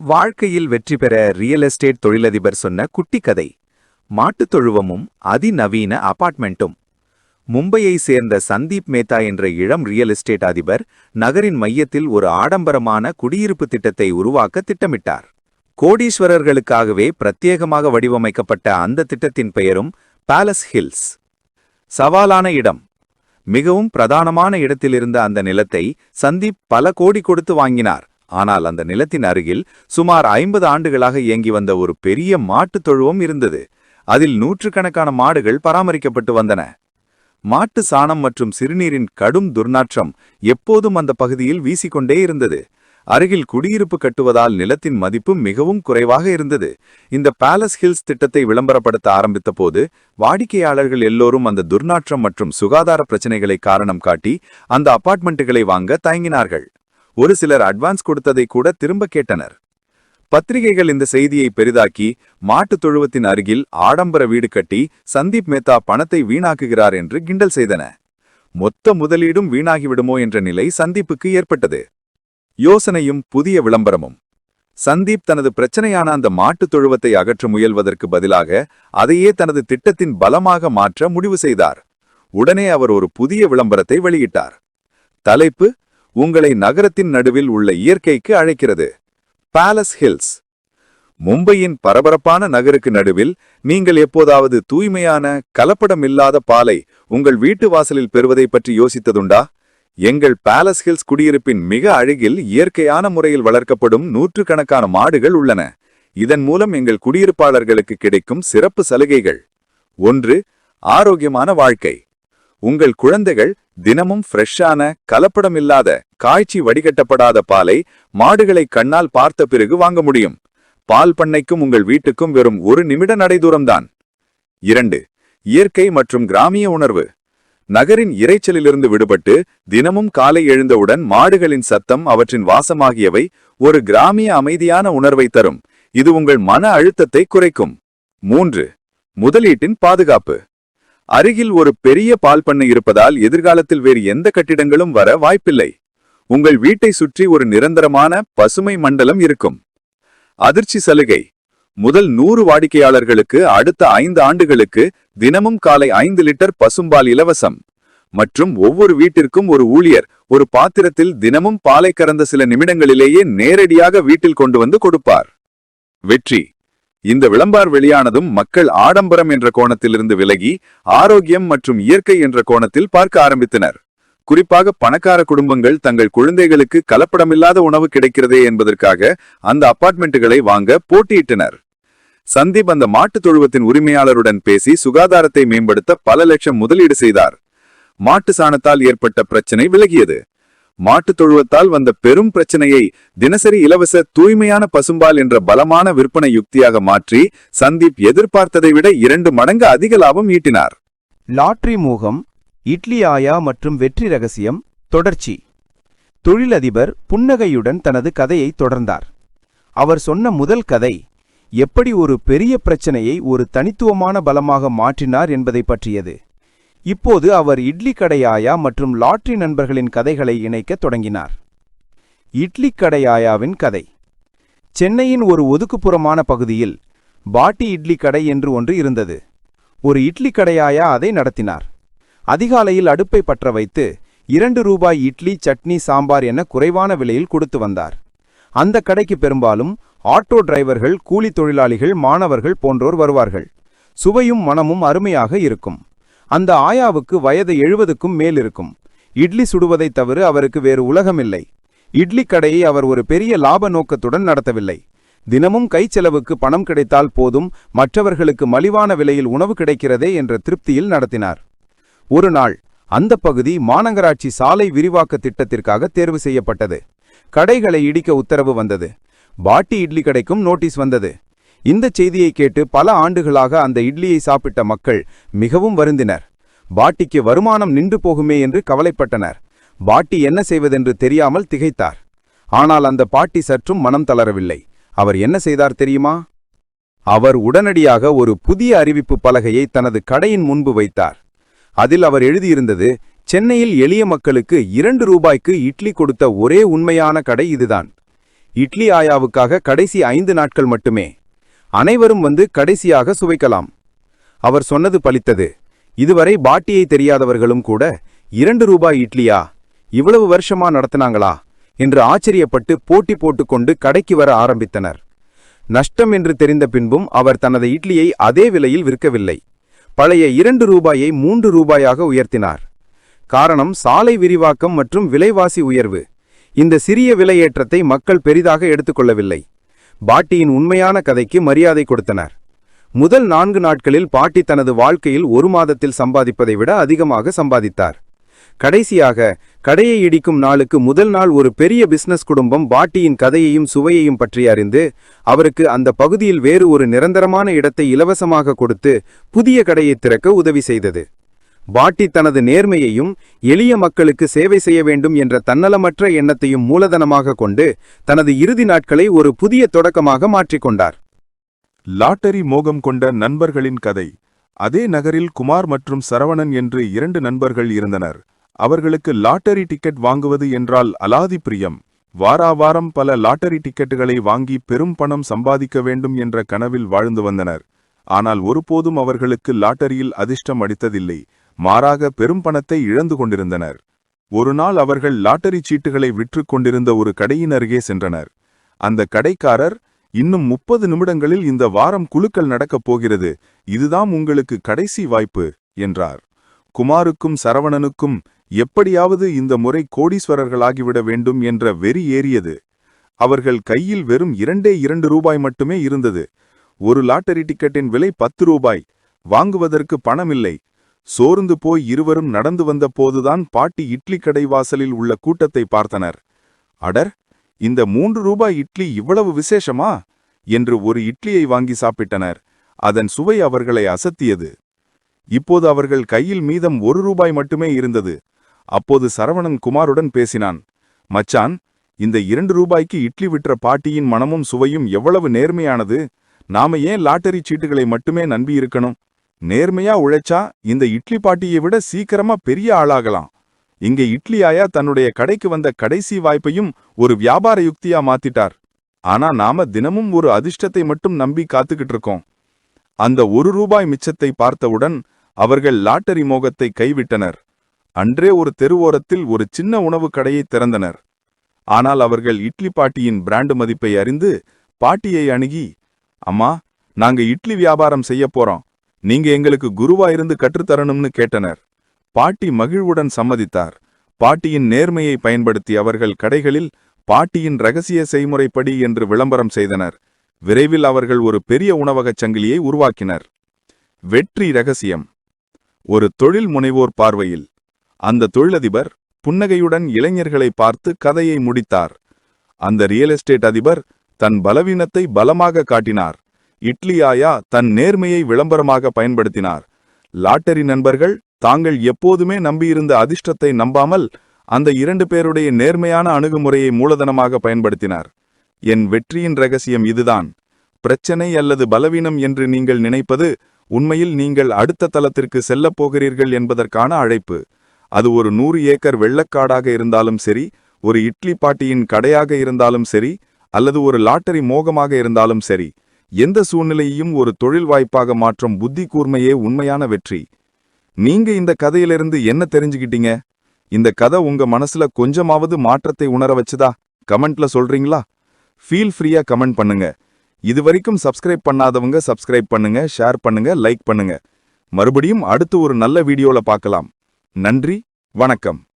வாழ்க்கையில் வெற்றி பெற ரியல் எஸ்டேட் தொழிலதிபர் சொன்ன குட்டி கதை. மாட்டுத் தொழுவமும் அதிநவீன அபார்ட்மெண்ட்டும் மும்பையை சேர்ந்த சந்தீப் மேத்தா என்ற இளம் ரியல் எஸ்டேட் அதிபர் நகரின் மையத்தில் ஒரு ஆடம்பரமான குடியிருப்பு திட்டத்தை உருவாக்க திட்டமிட்டார். கோடீஸ்வரர்களுக்காகவே பிரத்யேகமாக வடிவமைக்கப்பட்ட அந்த திட்டத்தின் பெயரும் பேலஸ் ஹில்ஸ் சவாலான இடம். மிகவும் பிரதானமான இடத்திலிருந்த அந்த நிலத்தை சந்தீப் பல கோடி கொடுத்து வாங்கினார். ஆனால் அந்த நிலத்தின் அருகில் சுமார் ஐம்பது ஆண்டுகளாக இயங்கி வந்த ஒரு பெரிய மாட்டுத் தொழுவம் இருந்தது. அதில் நூற்றுக்கணக்கான மாடுகள் பராமரிக்கப்பட்டு வந்தன. மாட்டு சாணம் மற்றும் சிறுநீரின் கடும் துர்நாற்றம் எப்போதும் அந்த பகுதியில் வீசிக்கொண்டே இருந்தது. அருகில் குடியிருப்பு கட்டுவதால் நிலத்தின் மதிப்பு மிகவும் குறைவாக இருந்தது. இந்த பேலஸ் ஹில்ஸ் திட்டத்தை விளம்பரப்படுத்த ஆரம்பித்த போது வாடிக்கையாளர்கள் எல்லோரும் அந்த துர்நாற்றம் மற்றும் சுகாதார பிரச்சனைகளை காரணம் காட்டி அந்த அபார்ட்மெண்ட்டுகளை வாங்க தயங்கினார்கள். ஒரு சிலர் அட்வான்ஸ் கொடுத்ததை கூட திரும்ப கேட்டனர். பத்திரிகைகள் இந்த செய்தியை பெரிதாக்கி மாட்டுத் தொழுவத்தின் அருகில் ஆடம்பர வீடு கட்டி சந்தீப் மேத்தா பணத்தை வீணாக்குகிறார் என்று கிண்டல் செய்தன. மொத்த முதலீடும் வீணாகிவிடுமோ என்ற நிலை சந்தீப்புக்கு ஏற்பட்டது. யோசனையும் புதிய விளம்பரமும். சந்தீப் தனது பிரச்சனையான அந்த மாட்டுத் தொழுவத்தை அகற்ற முயல்வதற்கு பதிலாக அதையே தனது திட்டத்தின் பலமாக மாற்ற முடிவு செய்தார். உடனே அவர் ஒரு புதிய விளம்பரத்தை வெளியிட்டார். தலைப்பு உங்களை நகரத்தின் நடுவில் உள்ள இயற்கைக்கு அழைக்கிறது. பேலஸ் ஹில்ஸ் மும்பையின் பரபரப்பான நகருக்கு நடுவில் நீங்கள் எப்போதாவது தூய்மையான கலப்படமில்லாத பாலை உங்கள் வீட்டு வாசலில் பெறுவதை பற்றி யோசித்ததுண்டா? எங்கள் பேலஸ் ஹில்ஸ் குடியிருப்பின் மிக அழகில் இயற்கையான முறையில் வளர்க்கப்படும் நூற்றுக்கணக்கான மாடுகள் உள்ளன. இதன் மூலம் எங்கள் குடியிருப்பாளர்களுக்கு கிடைக்கும் சிறப்பு சலுகைகள். ஒன்று ஆரோக்கியமான வாழ்க்கை. உங்கள் குழந்தைகள் தினமும் ஃப்ரெஷ்ஷான கலப்படமில்லாத காய்ச்சி வடிகட்டப்படாத பாலை மாடுகளை கண்ணால் பார்த்த பிறகு வாங்க முடியும். பால் பண்ணைக்கும் உங்கள் வீட்டுக்கும் வெறும் ஒரு நிமிட நடைதூரம்தான். இரண்டு இயற்கை மற்றும் கிராமிய உணர்வு. நகரின் இரைச்சலிலிருந்து விடுபட்டு தினமும் காலை எழுந்தவுடன் மாடுகளின் சத்தம் அவற்றின் வாசமாகியவை ஒரு கிராமிய அமைதியான உணர்வை தரும். இது உங்கள் மன அழுத்தத்தை குறைக்கும். மூன்று முதலீட்டின் பாதுகாப்பு. அருகில் ஒரு பெரிய பால் பண்ணை இருப்பதால் எதிர்காலத்தில் வேறு எந்த கட்டிடங்களும் வர வாய்ப்பில்லை. உங்கள் வீட்டை சுற்றி ஒரு நிரந்தரமான பசுமை மண்டலம் இருக்கும். அதிர்ச்சி சலுகை. முதல் நூறு வாடிக்கையாளர்களுக்கு அடுத்த ஐந்து ஆண்டுகளுக்கு தினமும் காலை ஐந்து லிட்டர் பசும்பால் இலவசம். மற்றும் ஒவ்வொரு வீட்டிற்கும் ஒரு ஊழியர் ஒரு பாத்திரத்தில் தினமும் பாலை கறந்த சில நிமிடங்களிலேயே நேரடியாக வீட்டில் கொண்டு வந்து கொடுப்பார். வெற்றி. இந்த விளம்பார் வெளியானதும் மக்கள் ஆடம்பரம் என்ற கோணத்திலிருந்து விலகி ஆரோக்கியம் மற்றும் இயற்கை என்ற கோணத்தில் பார்க்க ஆரம்பித்தனர். குறிப்பாக பணக்கார குடும்பங்கள் தங்கள் குழந்தைகளுக்கு கலப்படமில்லாத உணவு கிடைக்கிறதே என்பதற்காக அந்த அப்பார்ட்மெண்ட்டுகளை வாங்க போட்டியிட்டனர். சந்தீப் அந்த மாட்டுத் தொழுவத்தின் உரிமையாளருடன் பேசி சுகாதாரத்தை மேம்படுத்த பல லட்சம் முதலீடு செய்தார். மாட்டு சாணத்தால் ஏற்பட்ட பிரச்சனை விலகியது. மாட்டுத் தொழுவத்தால் வந்த பெரும் பிரச்சனையை தினசரி இலவச தூய்மையான பசும்பால் என்ற பலமான விற்பனை யுக்தியாக மாற்றி சந்தீப் எதிர்பார்த்ததை விட இரண்டு மடங்கு அதிக லாபம் ஈட்டினார். லாட்ரி மோகம் இட்லி ஆயா மற்றும் வெற்றி ரகசியம் தொடர்ச்சி. தொழிலதிபர் புன்னகையுடன் தனது கதையை தொடர்ந்தார். அவர் சொன்ன முதல் கதை எப்படி ஒரு பெரிய பிரச்சனையை ஒரு தனித்துவமான பலமாக மாற்றினார் என்பதை பற்றியது. இப்போது அவர் இட்லி கடையாயா மற்றும் லாட்ரி நண்பர்களின் கதைகளை இணைக்கத் தொடங்கினார். இட்லி கடையாயாவின் கதை. சென்னையின் ஒரு ஒதுக்குப்புறமான பகுதியில் பாட்டி இட்லி கடை என்று ஒன்று இருந்தது. ஒரு இட்லி கடையாயா அதை நடத்தினார். அதிகாலையில் அடுப்பை பற்ற வைத்து இரண்டு ரூபாய் இட்லி சட்னி சாம்பார் என குறைவான விலையில் கொடுத்து வந்தார். அந்த கடைக்கு பெரும்பாலும் ஆட்டோ டிரைவர்கள் கூலி தொழிலாளிகள் மாணவர்கள் போன்றோர் வருவார்கள். சுவையும் மனமும் அருமையாக இருக்கும். அந்த ஆயாவுக்கு வயது எழுபதுக்கும் மேல் இருக்கும் இட்லி சுடுவதைத் தவிர அவருக்கு வேறு உலகமில்லை. இட்லி கடையை அவர் ஒரு பெரிய லாப நோக்கத்துடன் நடத்தவில்லை. தினமும் கைச்செலவுக்கு பணம் கிடைத்தால் போதும் மற்றவர்களுக்கு மலிவான விலையில் உணவு கிடைக்கிறதே என்ற திருப்தியில் நடத்தினார். ஒரு நாள் அந்த பகுதி மாநகராட்சி சாலை விரிவாக்க திட்டத்திற்காக தேர்வு செய்யப்பட்டது. கடைகளை இடிக்க உத்தரவு வந்தது. பாட்டி இட்லி கடைக்கும் நோட்டீஸ் வந்தது. இந்த செய்தியை கேட்டு பல ஆண்டுகளாக அந்த இட்லியை சாப்பிட்ட மக்கள் மிகவும் வருந்தினர். பாட்டிக்கு வருமானம் நின்று போகுமே என்று கவலைப்பட்டனர். பாட்டி என்ன செய்வதென்று தெரியாமல் திகைத்தார். ஆனால் அந்த பாட்டி சற்றும் மனம் தளரவில்லை. அவர் என்ன செய்தார் தெரியுமா? அவர் உடனடியாக ஒரு புதிய அறிவிப்பு பலகையை தனது கடையின் முன்பு வைத்தார். அதில் அவர் எழுதியிருந்தது சென்னையில் எளிய மக்களுக்கு இரண்டு ரூபாய்க்கு இட்லி கொடுத்த ஒரே உண்மையான கடை இதுதான். இட்லி ஆயாவுக்காக கடைசி ஐந்து நாட்கள் மட்டுமே. அனைவரும் வந்து கடைசியாக சுவைக்கலாம். அவர் சொன்னது பலித்தது. இதுவரை பாட்டியை தெரியாதவர்களும் கூட இரண்டு ரூபாய் இட்லியா? இவ்வளவு வருஷமா நடத்தினாங்களா? என்று ஆச்சரியப்பட்டு போட்டி போட்டுக்கொண்டு கடைக்கு வர ஆரம்பித்தனர். நஷ்டம் என்று தெரிந்த பின்பும் அவர் தனது இட்லியை அதே விலையில் விற்கவில்லை. பழைய இரண்டு ரூபாயை மூன்று ரூபாயாக உயர்த்தினார். காரணம் சாலை விரிவாக்கம் மற்றும் விலைவாசி உயர்வு. இந்த சிறிய விலையேற்றத்தை மக்கள் பெரிதாக எடுத்துக்கொள்ளவில்லை. பாட்டியின் உண்மையான கதைக்கு மரியாதை கொடுத்தனர். முதல் நான்கு நாட்களில் பாட்டி தனது வாழ்க்கையில் ஒரு மாதத்தில் சம்பாதிப்பதை விட அதிகமாக சம்பாதித்தார். கடைசியாக கடையை இடிக்கும் நாளுக்கு முதல் நாள் ஒரு பெரிய பிசினஸ் குடும்பம் பாட்டியின் கதையையும் சுவையையும் பற்றி அறிந்து அவருக்கு அந்த பகுதியில் வேறு ஒரு நிரந்தரமான இடத்தை இலவசமாக கொடுத்து புதிய கடையை திறக்க உதவி செய்தது. பாட்டி தனது நேர்மையையும் எளிய மக்களுக்கு சேவை செய்ய வேண்டும் என்ற தன்னலமற்ற எண்ணத்தையும் மூலதனமாக கொண்டு தனது இறுதி நாட்களை ஒரு புதிய தொடக்கமாக மாற்றிக்கொண்டார் லாட்டரி மோகம் கொண்ட நண்பர்களின் கதை. அதே நகரில் குமார் மற்றும் சரவணன் என்று இரண்டு நண்பர்கள் இருந்தனர். அவர்களுக்கு லாட்டரி டிக்கெட் வாங்குவது என்றால் அலாதி பிரியம். வாரா வாரம் பல லாட்டரி டிக்கெட்டுகளை வாங்கி பெரும் பணம் சம்பாதிக்க வேண்டும் என்ற கனவில் வாழ்ந்து வந்தனர். ஆனால் ஒருபோதும் அவர்களுக்கு லாட்டரியில் அதிர்ஷ்டம் அடித்ததில்லை மாறாக பெரும் பணத்தை இழந்து கொண்டிருந்தனர். ஒரு நாள் அவர்கள் லாட்டரி சீட்டுகளை விற்றுக் கொண்டிருந்த ஒரு கடையின் அருகே சென்றனர். அந்த கடைக்காரர் இன்னும் முப்பது நிமிடங்களில் இந்த வாரம் குழுக்கள் நடக்கப் போகிறது. இதுதான் உங்களுக்கு கடைசி வாய்ப்பு என்றார். குமாருக்கும் சரவணனுக்கும் எப்படியாவது இந்த முறை கோடீஸ்வரர்களாகிவிட வேண்டும் என்ற வெறி ஏறியது. அவர்கள் கையில் வெறும் இரண்டே இரண்டு ரூபாய் மட்டுமே இருந்தது. ஒரு லாட்டரி டிக்கெட்டின் விலை பத்து ரூபாய். வாங்குவதற்கு பணமில்லை. சோர்ந்து போய் இருவரும் நடந்து வந்த போதுதான் பாட்டி இட்லி கடை வாசலில் உள்ள கூட்டத்தை பார்த்தனர். அடர் இந்த மூன்று ரூபாய் இட்லி இவ்வளவு விசேஷமா? என்று ஒரு இட்லியை வாங்கி சாப்பிட்டனர். அதன் சுவை அவர்களை அசத்தியது. இப்போது அவர்கள் கையில் மீதம் ஒரு ரூபாய் மட்டுமே இருந்தது. அப்போது சரவணன் குமாருடன் பேசினான். மச்சான் இந்த இரண்டு ரூபாய்க்கு இட்லி விற்ற பாட்டியின் மனமும் சுவையும் எவ்வளவு நேர்மையானது. நாம ஏன் லாட்டரி சீட்டுகளை மட்டுமே நம்பியிருக்கணும் நேர்மையா உழைச்சா இந்த இட்லி பாட்டியை விட சீக்கிரமா பெரிய ஆளாகலாம். இங்க இட்லி ஆயா தன்னுடைய கடைக்கு வந்த கடைசி வாய்ப்பையும் ஒரு வியாபார யுக்தியா மாத்திட்டார். ஆனா நாம தினமும் ஒரு அதிர்ஷ்டத்தை மட்டும் நம்பி காத்துக்கிட்டு இருக்கோம். அந்த ஒரு ரூபாய் மிச்சத்தை பார்த்தவுடன் அவர்கள் லாட்டரி மோகத்தை கைவிட்டனர். அன்றே ஒரு தெருவோரத்தில் ஒரு சின்ன உணவு கடையை திறந்தனர். ஆனால் அவர்கள் இட்லி பாட்டியின் பிராண்டு மதிப்பை அறிந்து பாட்டியை அணுகி அம்மா நாங்க இட்லி வியாபாரம் செய்ய போறோம். நீங்க எங்களுக்கு குருவா இருந்து கற்றுத்தரணும்னு கேட்டனர். பாட்டி மகிழ்வுடன் சம்மதித்தார். பாட்டியின் நேர்மையை பயன்படுத்தி அவர்கள் கடைகளில் பாட்டியின் ரகசிய செய்முறைப்படி என்று விளம்பரம் செய்தனர். விரைவில் அவர்கள் ஒரு பெரிய உணவகச் சங்கிலியை உருவாக்கினர். வெற்றி ரகசியம். ஒரு தொழில் முனைவோர் பார்வையில். அந்த தொழிலதிபர் புன்னகையுடன் இளைஞர்களை பார்த்து கதையை முடித்தார். அந்த ரியல் எஸ்டேட் அதிபர் தன் பலவீனத்தை பலமாக காட்டினார். இட்லி ஆயா தன் நேர்மையை விளம்பரமாக பயன்படுத்தினார். லாட்டரி நண்பர்கள் தாங்கள் எப்போதுமே நம்பியிருந்த அதிர்ஷ்டத்தை நம்பாமல் அந்த இரண்டு பேருடைய நேர்மையான அணுகுமுறையை மூலதனமாக பயன்படுத்தினார். என் வெற்றியின் ரகசியம் இதுதான். பிரச்சனை அல்லது பலவீனம் என்று நீங்கள் நினைப்பது உண்மையில் நீங்கள் அடுத்த தளத்திற்கு செல்லப் போகிறீர்கள் என்பதற்கான அழைப்பு. அது ஒரு நூறு ஏக்கர் வெள்ளக்காடாக இருந்தாலும் சரி ஒரு இட்லி பாட்டியின் கடையாக இருந்தாலும் சரி அல்லது ஒரு லாட்டரி மோகமாக இருந்தாலும் சரி. எந்த சூழ்நிலையையும் ஒரு தொழில் வாய்ப்பாக மாற்றும் புத்தி கூர்மையே உண்மையான வெற்றி. நீங்க இந்த கதையிலிருந்து என்ன தெரிஞ்சுக்கிட்டீங்க? இந்த கதை உங்க மனசுல கொஞ்சமாவது மாற்றத்தை உணர வச்சுதா? கமெண்ட்ல சொல்றீங்களா? ஃபீல் ஃப்ரீயா கமெண்ட் பண்ணுங்க. இதுவரைக்கும் சப்ஸ்கிரைப் பண்ணாதவங்க சப்ஸ்கிரைப் பண்ணுங்க ஷேர் பண்ணுங்க லைக் பண்ணுங்க. மறுபடியும் அடுத்து ஒரு நல்ல வீடியோல பார்க்கலாம். நன்றி வணக்கம்.